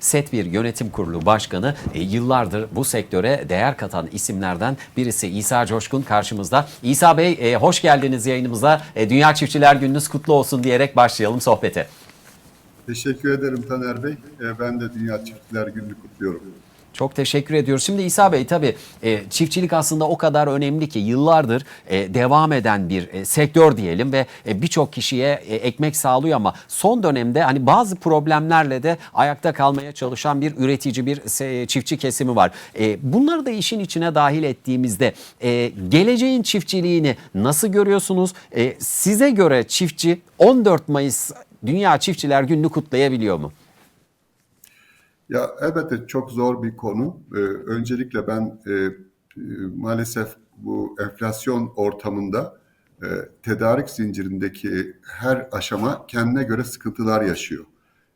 Setbir Yönetim Kurulu Başkanı e, yıllardır bu sektöre değer katan isimlerden birisi İsa Coşkun karşımızda. İsa Bey e, hoş geldiniz yayınımıza. E, Dünya Çiftçiler Gününüz kutlu olsun diyerek başlayalım sohbete. Teşekkür ederim Taner Bey. Ee, Ben de Dünya Çiftçiler Günü'nü kutluyorum. Çok teşekkür ediyoruz. Şimdi İsa Bey tabii e, çiftçilik aslında o kadar önemli ki yıllardır e, devam eden bir e, sektör diyelim ve e, birçok kişiye e, ekmek sağlıyor ama son dönemde hani bazı problemlerle de ayakta kalmaya çalışan bir üretici bir se- çiftçi kesimi var. E, bunları da işin içine dahil ettiğimizde e, geleceğin çiftçiliğini nasıl görüyorsunuz? E, size göre çiftçi 14 Mayıs Dünya Çiftçiler Günü'nü kutlayabiliyor mu? Ya elbette çok zor bir konu. Ee, öncelikle ben e, e, maalesef bu enflasyon ortamında e, tedarik zincirindeki her aşama kendine göre sıkıntılar yaşıyor.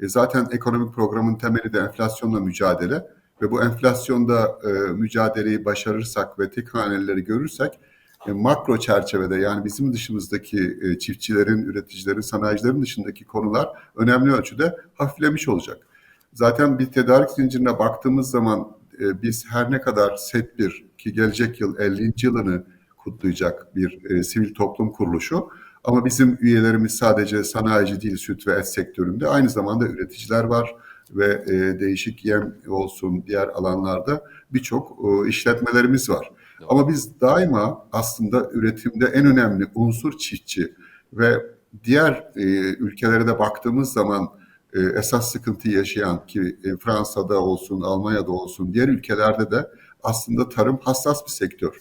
E, zaten ekonomik programın temeli de enflasyonla mücadele ve bu enflasyonda e, mücadeleyi başarırsak ve tek haneleri görürsek e, makro çerçevede yani bizim dışımızdaki e, çiftçilerin, üreticilerin, sanayicilerin dışındaki konular önemli ölçüde hafiflemiş olacak. Zaten bir tedarik zincirine baktığımız zaman e, biz her ne kadar SET1 ki gelecek yıl 50. yılını kutlayacak bir e, sivil toplum kuruluşu ama bizim üyelerimiz sadece sanayici değil süt ve et sektöründe aynı zamanda üreticiler var ve e, değişik yem olsun diğer alanlarda birçok e, işletmelerimiz var. Ama biz daima aslında üretimde en önemli unsur çiftçi ve diğer e, ülkelere de baktığımız zaman e, esas sıkıntı yaşayan ki e, Fransa'da olsun, Almanya'da olsun, diğer ülkelerde de aslında tarım hassas bir sektör.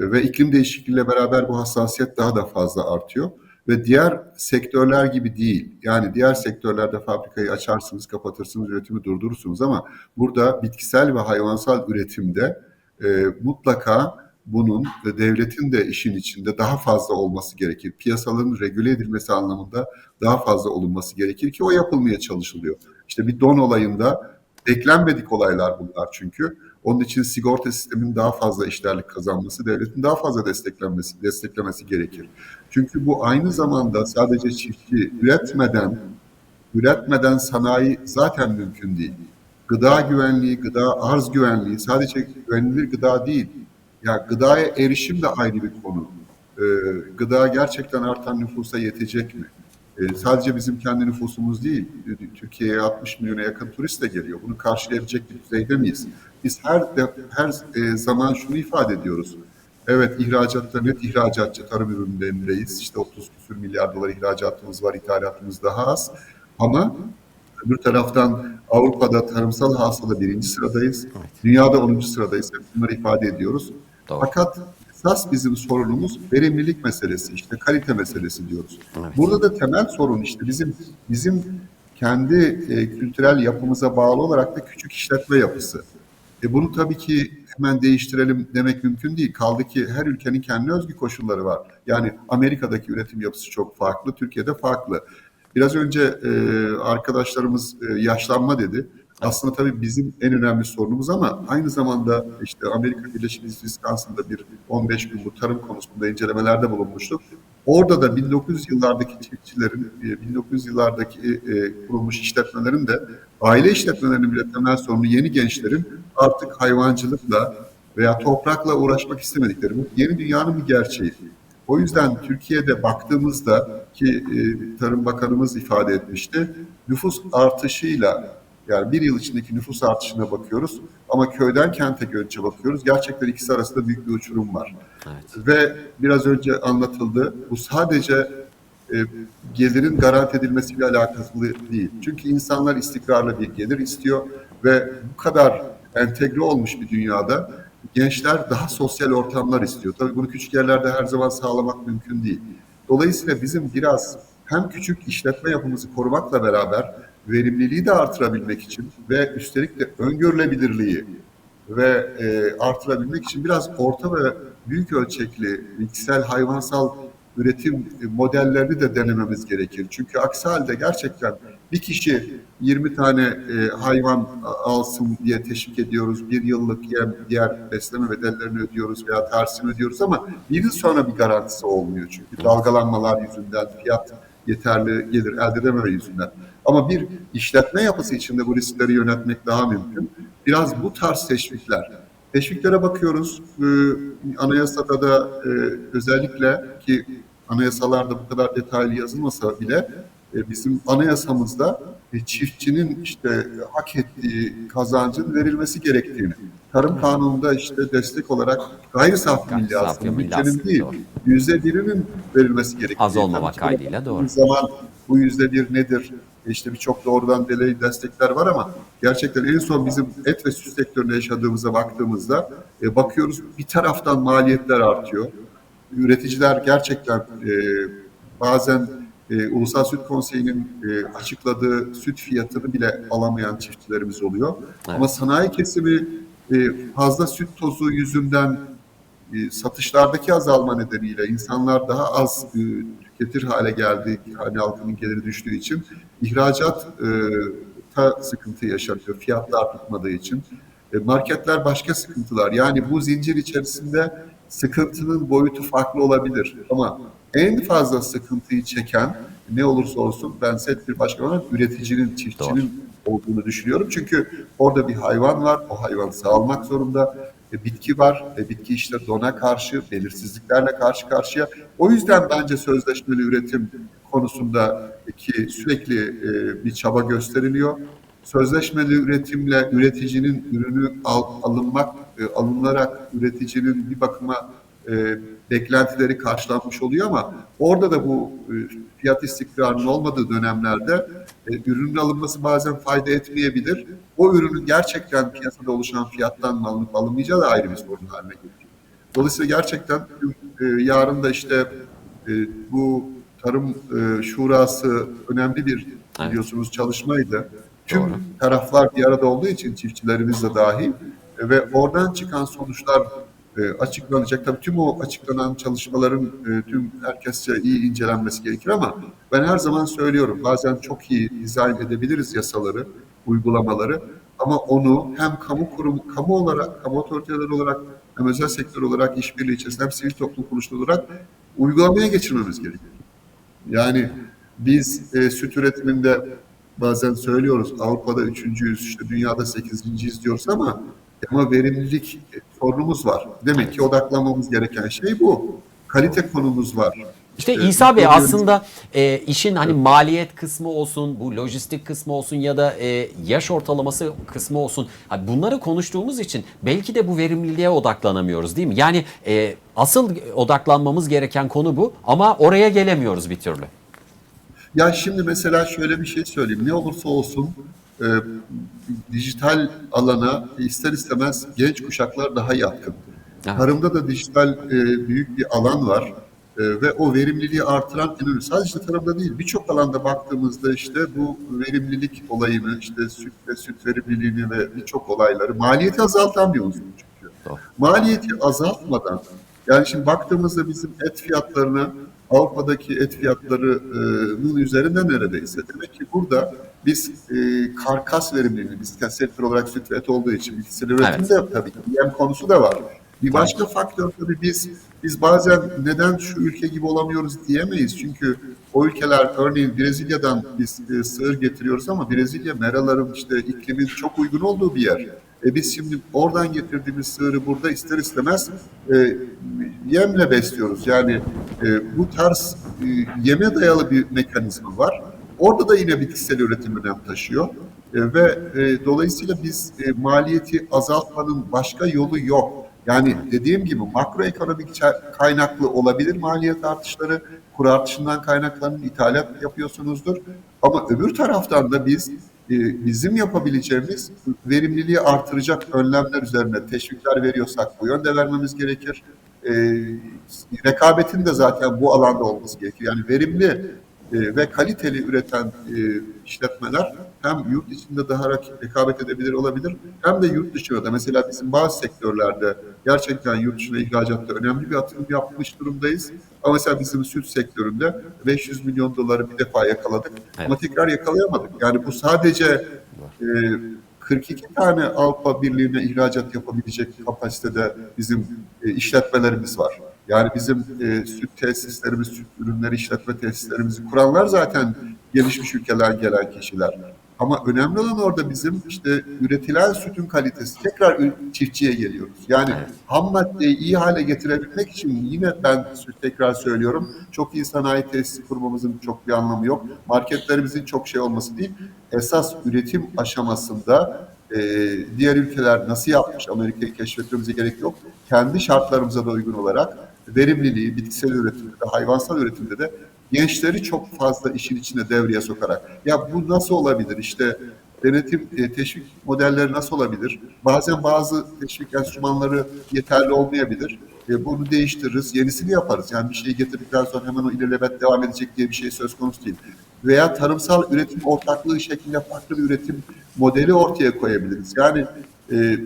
E, ve iklim değişikliğiyle beraber bu hassasiyet daha da fazla artıyor. Ve diğer sektörler gibi değil. Yani diğer sektörlerde fabrikayı açarsınız, kapatırsınız, üretimi durdurursunuz ama burada bitkisel ve hayvansal üretimde e, mutlaka bunun devletin de işin içinde daha fazla olması gerekir. Piyasaların regüle edilmesi anlamında daha fazla olunması gerekir ki o yapılmaya çalışılıyor. İşte bir don olayında beklenmedik olaylar bunlar çünkü. Onun için sigorta sisteminin daha fazla işlerlik kazanması, devletin daha fazla desteklenmesi, desteklemesi gerekir. Çünkü bu aynı zamanda sadece çiftçi üretmeden, üretmeden sanayi zaten mümkün değil. Gıda güvenliği, gıda arz güvenliği sadece güvenilir gıda değil. Ya gıdaya erişim de ayrı bir konu. Ee, gıda gerçekten artan nüfusa yetecek mi? Ee, sadece bizim kendi nüfusumuz değil, Türkiye'ye 60 milyona yakın turist de geliyor. Bunu karşılayabilecek bir düzeyde miyiz? Biz her de, her e, zaman şunu ifade ediyoruz. Evet ihracatta net ihracatçı tarım ürünlerindeyiz. İşte 30 küsür milyar dolar ihracatımız var, ithalatımız daha az. Ama öbür taraftan Avrupa'da tarımsal hasıla birinci sıradayız. Dünyada 10. sıradayız. Bunları ifade ediyoruz. Doğru. Fakat esas bizim sorunumuz verimlilik meselesi, işte kalite meselesi diyoruz. Evet. Burada da temel sorun işte bizim bizim kendi e, kültürel yapımıza bağlı olarak da küçük işletme yapısı. E bunu tabii ki hemen değiştirelim demek mümkün değil. Kaldı ki her ülkenin kendi özgü koşulları var. Yani Amerika'daki üretim yapısı çok farklı, Türkiye'de farklı. Biraz önce e, arkadaşlarımız e, yaşlanma dedi. Aslında tabii bizim en önemli sorunumuz ama aynı zamanda işte Amerika Birleşik Wisconsin'da bir 15 gün bu tarım konusunda incelemelerde bulunmuştuk. Orada da 1900 yıllardaki çiftçilerin, e, 1900 yıllardaki e, kurulmuş işletmelerin de aile işletmelerinin bile temel sorunu yeni gençlerin artık hayvancılıkla veya toprakla uğraşmak istemedikleri. Bu yeni dünyanın bir gerçeği. O yüzden Türkiye'de baktığımızda ki e, Tarım Bakanımız ifade etmişti, nüfus artışıyla yani bir yıl içindeki nüfus artışına bakıyoruz ama köyden kente göçe bakıyoruz. Gerçekten ikisi arasında büyük bir uçurum var. Evet. Ve biraz önce anlatıldı. Bu sadece e, gelirin garanti edilmesiyle alakalı değil. Çünkü insanlar istikrarlı bir gelir istiyor ve bu kadar entegre olmuş bir dünyada gençler daha sosyal ortamlar istiyor. Tabii bunu küçük yerlerde her zaman sağlamak mümkün değil. Dolayısıyla bizim biraz hem küçük işletme yapımızı korumakla beraber verimliliği de artırabilmek için ve üstelik de öngörülebilirliği ve e, artırabilmek için biraz orta ve büyük ölçekli bitkisel hayvansal üretim modellerini de denememiz gerekir. Çünkü aksi halde gerçekten bir kişi 20 tane e, hayvan alsın diye teşvik ediyoruz. Bir yıllık yem, diğer besleme bedellerini ödüyoruz veya tersini ödüyoruz ama bir yıl sonra bir garantisi olmuyor. Çünkü dalgalanmalar yüzünden fiyat yeterli gelir elde edememe yüzünden. Ama bir işletme yapısı içinde bu riskleri yönetmek daha mümkün. Biraz bu tarz teşvikler. Teşviklere bakıyoruz. Ee, anayasada da e, özellikle ki anayasalarda bu kadar detaylı yazılmasa bile e, bizim anayasamızda e, çiftçinin işte hak ettiği kazancın verilmesi gerektiğini, tarım kanununda işte destek olarak gayri safi milli milli bütçenin değil, yüzde birinin verilmesi gerektiği. Az olmamak kaydıyla, doğru. zaman bu yüzde bir nedir? İşte birçok doğrudan delay destekler var ama gerçekten en son bizim et ve süt sektöründe yaşadığımıza baktığımızda e, bakıyoruz bir taraftan maliyetler artıyor. Üreticiler gerçekten e, bazen e, Ulusal Süt Konseyi'nin e, açıkladığı süt fiyatını bile alamayan çiftçilerimiz oluyor. Ama sanayi kesimi e, fazla süt tozu yüzünden e, satışlardaki azalma nedeniyle insanlar daha az e, tüketir hale geldi, hani halkının geliri düştüğü için ihracat e, ta sıkıntı yaşanıyor, fiyatlar tutmadığı için. E, marketler başka sıkıntılar. Yani bu zincir içerisinde sıkıntının boyutu farklı olabilir. Ama en fazla sıkıntıyı çeken ne olursa olsun ben set bir başkan olarak üreticinin, çiftçinin olduğunu düşünüyorum. Çünkü orada bir hayvan var, o hayvan sağlamak zorunda. E, bitki var, e, bitki işte dona karşı, belirsizliklerle karşı karşıya. O yüzden bence sözleşmeli üretim konusunda ki sürekli e, bir çaba gösteriliyor. Sözleşmeli üretimle üreticinin ürünü al, alınmak, e, alınarak üreticinin bir bakıma e, beklentileri karşılanmış oluyor ama orada da bu e, fiyat istikrarının olmadığı dönemlerde e, ürünün alınması bazen fayda etmeyebilir. O ürünün gerçekten piyasada oluşan fiyattan mı alınıp alınmayacağı da ayrı bir sorun haline geliyor. Dolayısıyla gerçekten e, yarın da işte e, bu tarım e, şurası önemli bir Evet. biliyorsunuz çalışmaydı. Tüm Doğru. taraflar bir arada olduğu için çiftçilerimiz de dahil e, ve oradan çıkan sonuçlar e, açıklanacak. Tabii tüm o açıklanan çalışmaların e, tüm herkesçe iyi incelenmesi gerekir ama ben her zaman söylüyorum bazen çok iyi dizayn edebiliriz yasaları, uygulamaları ama onu hem kamu kurumu, kamu olarak, kamu otoriteleri olarak hem özel sektör olarak işbirliği içerisinde hem sivil toplum kuruluşları olarak uygulamaya geçirmemiz gerekiyor. Yani biz e, süt üretiminde bazen söylüyoruz Avrupa'da üçüncüyüz, işte dünyada sekizinciyiz diyoruz ama ama verimlilik sorunumuz var. Demek ki odaklanmamız gereken şey bu. Kalite konumuz var. İşte İsa Bey aslında e, işin hani maliyet kısmı olsun, bu lojistik kısmı olsun ya da e, yaş ortalaması kısmı olsun. Hani bunları konuştuğumuz için belki de bu verimliliğe odaklanamıyoruz değil mi? Yani e, asıl odaklanmamız gereken konu bu ama oraya gelemiyoruz bir türlü. Ya şimdi mesela şöyle bir şey söyleyeyim. Ne olursa olsun e, dijital alana ister istemez genç kuşaklar daha yatkın. Evet. Tarımda da dijital e, büyük bir alan var E, ve o verimliliği artıran önemli. Sadece tarımda değil birçok alanda baktığımızda işte bu verimlilik olayını işte süt ve süt verimliliğini ve birçok olayları maliyeti azaltan bir unsur çünkü. Maliyeti azaltmadan yani şimdi baktığımızda bizim et fiyatlarına Avrupa'daki et fiyatlarının üzerinde neredeyse. Demek ki burada biz e, karkas verimliliğini, biz sektör olarak süt ve et olduğu için bitkisel üretimde tabii ki yem konusu da var. Bir başka faktör tabii biz biz bazen neden şu ülke gibi olamıyoruz diyemeyiz. Çünkü o ülkeler örneğin Brezilya'dan biz e, sığır getiriyoruz ama Brezilya meraların işte iklimin çok uygun olduğu bir yer. E biz şimdi oradan getirdiğimiz sığırı burada ister istemez e, yemle besliyoruz. Yani e, bu tarz e, yeme dayalı bir mekanizma var. Orada da yine bitkisel üretim önem taşıyor. E, ve e, dolayısıyla biz e, maliyeti azaltmanın başka yolu yok. Yani dediğim gibi makroekonomik kaynaklı olabilir maliyet artışları, kur artışından kaynaklanan ithalat yapıyorsunuzdur. Ama öbür taraftan da biz bizim yapabileceğimiz verimliliği artıracak önlemler üzerine teşvikler veriyorsak bu yönde vermemiz gerekir. E, rekabetin de zaten bu alanda olması gerekiyor. Yani verimli e, ve kaliteli üreten e, işletmeler hem yurt içinde daha rekabet edebilir olabilir hem de yurt dışına da mesela bizim bazı sektörlerde gerçekten yurt dışına ihracatta önemli bir atılım yapmış durumdayız. Ama mesela bizim süt sektöründe 500 milyon doları bir defa yakaladık ama tekrar yakalayamadık. Yani bu sadece e, 42 tane Avrupa Birliği'ne ihracat yapabilecek kapasitede bizim e, işletmelerimiz var. Yani bizim e, süt tesislerimiz, süt ürünleri işletme tesislerimizi kuranlar zaten gelişmiş ülkelerden gelen kişiler. Ama önemli olan orada bizim işte üretilen sütün kalitesi. Tekrar çiftçiye geliyoruz. Yani ham maddeyi iyi hale getirebilmek için yine ben tekrar söylüyorum çok iyi sanayi tesisi kurmamızın çok bir anlamı yok. Marketlerimizin çok şey olması değil. Esas üretim aşamasında e, diğer ülkeler nasıl yapmış Amerika'yı keşfetmemize gerek yok. Kendi şartlarımıza da uygun olarak verimliliği, bitkisel üretimde de, hayvansal üretimde de gençleri çok fazla işin içine devreye sokarak. Ya bu nasıl olabilir? İşte denetim, e, teşvik modelleri nasıl olabilir? Bazen bazı teşvik enstrümanları yeterli olmayabilir. E, bunu değiştiririz, yenisini yaparız. Yani bir şeyi getirdikten sonra hemen o ilelebet devam edecek diye bir şey söz konusu değil. Veya tarımsal üretim ortaklığı şeklinde farklı bir üretim modeli ortaya koyabiliriz. Yani e,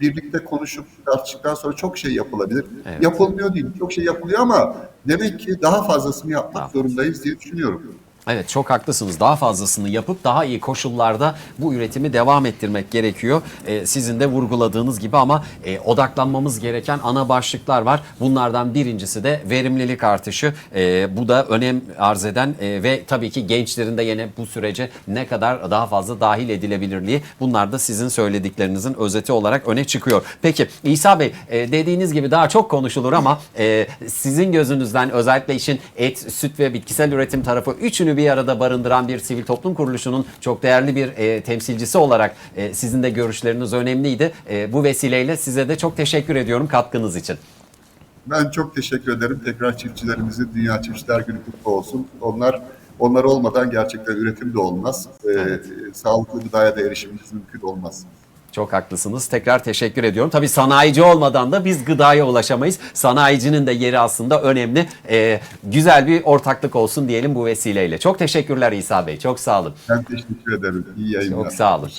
birlikte konuşup tartıştıktan sonra çok şey yapılabilir. Evet. Yapılmıyor değil, çok şey yapılıyor ama demek ki daha fazlasını yapmak Daha zorundayız diye düşünüyorum. Evet çok haklısınız. Daha fazlasını yapıp daha iyi koşullarda bu üretimi devam ettirmek gerekiyor. Ee, sizin de vurguladığınız gibi ama e, odaklanmamız gereken ana başlıklar var. Bunlardan birincisi de verimlilik artışı. Ee, bu da önem arz eden e, ve tabii ki gençlerin de yine bu sürece ne kadar daha fazla dahil edilebilirliği. Bunlar da sizin söylediklerinizin özeti olarak öne çıkıyor. Peki İsa Bey e, dediğiniz gibi daha çok konuşulur ama e, sizin gözünüzden özellikle işin et, süt ve bitkisel üretim tarafı üçünü bir arada barındıran bir sivil toplum kuruluşunun çok değerli bir e, temsilcisi olarak e, sizin de görüşleriniz önemliydi. E, bu vesileyle size de çok teşekkür ediyorum katkınız için. Ben çok teşekkür ederim. Tekrar çiftçilerimizin Dünya Çiftçiler Günü kutlu olsun. Onlar onlar olmadan gerçekten üretim de olmaz. Ee, Evet. sağlıklı gıdaya da erişimimiz mümkün olmaz. Çok haklısınız. Tekrar teşekkür ediyorum. Tabii sanayici olmadan da biz gıdaya ulaşamayız. Sanayicinin de yeri aslında önemli. E, güzel bir ortaklık olsun diyelim bu vesileyle. Çok teşekkürler İsa Bey. Çok sağ olun. Ben teşekkür ederim. İyi yayınlar. Çok sağ olun.